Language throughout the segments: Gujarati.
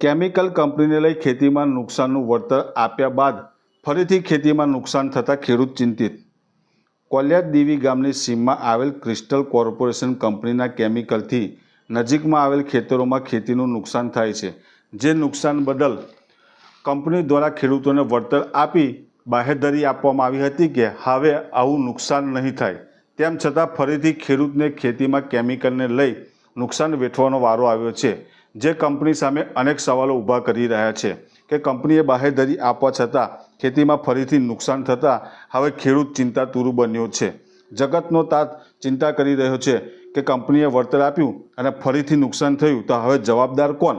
કેમિકલ કંપનીને લઈ ખેતીમાં નુકસાનનું વળતર આપ્યા બાદ ફરીથી ખેતીમાં નુકસાન થતાં ખેડૂત ચિંતિત. કોલિયાદ દેવી ગામની સીમમાં આવેલ ક્રિસ્ટલ કોર્પોરેશન કંપનીના કેમિકલથી નજીકમાં આવેલ ખેતરોમાં ખેતીનું નુકસાન થાય છે. જે નુકસાન બદલ કંપની દ્વારા ખેડૂતોને વળતર આપી બાહેધરી આપવામાં આવી હતી કે હવે આવું નુકસાન નહીં થાય. તેમ છતાં ફરીથી ખેડૂતને ખેતીમાં કેમિકલને લઈ નુકસાન વેઠવાનો વારો આવ્યો છે. જે કંપની સામે અનેક સવાલો ઊભા કરી રહ્યા છે કે કંપનીએ બાહેધરી આપવા છતાં ખેતીમાં ફરીથી નુકસાન થતાં હવે ખેડૂત ચિંતાતુર બન્યો છે. જગતનો તાત ચિંતા કરી રહ્યો છે કે કંપનીએ વળતર આપ્યું અને ફરીથી નુકસાન થયું તો હવે જવાબદાર કોણ?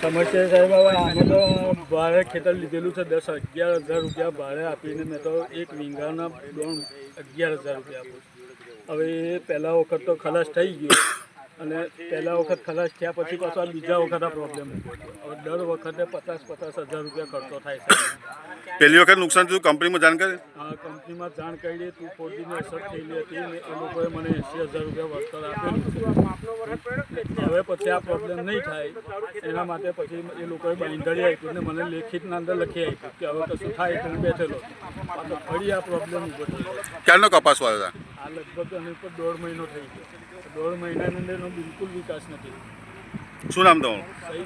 સમસ્યા સાહેબ, હવે આને તો ભાડે ખેતર લીધેલું છે, દસ અગિયાર હજાર રૂપિયા ભાડે આપીને મેં તો એક વીંગાના અગિયાર હજાર રૂપિયા આપું હવે પહેલા વખત તો ખલાસ થઈ ગયો. અને પહેલા વખત ખલાસ થયા પછી પાછો આ બીજા વખત આ પ્રોબ્લેમ હવે દર વખતે પચાસ પચાસ હજાર રૂપિયા ખર્ચો થાય છે. પહેલી વખત નુકસાન થયું કંપનીમાં જાણ કરી હા કંપનીમાં જાણ કરી તું ફોરજીની અસર થયેલી હતી એ લોકોએ મને એંસી હજાર રૂપિયા વળતર આપેલું છે હવે પછી આ પ્રોબ્લેમ નહીં થાય. એના માટે પછી એ લોકોએ બાંધડી આપી અને મને લેખિતના અંદર લખી આપ્યું કે હવે કશું થાય એટલે બેઠેલો. આ ફરી આ પ્રોબ્લેમ ઊભો થયો. ક્યારનો કપાસ હતા આ લગભગ આની પર દોઢ મહિનો થઈ ગયો. દોઢ મહિનાની અંદર એનો બિલકુલ વિકાસ નથી. શું નામ તમારું? સહી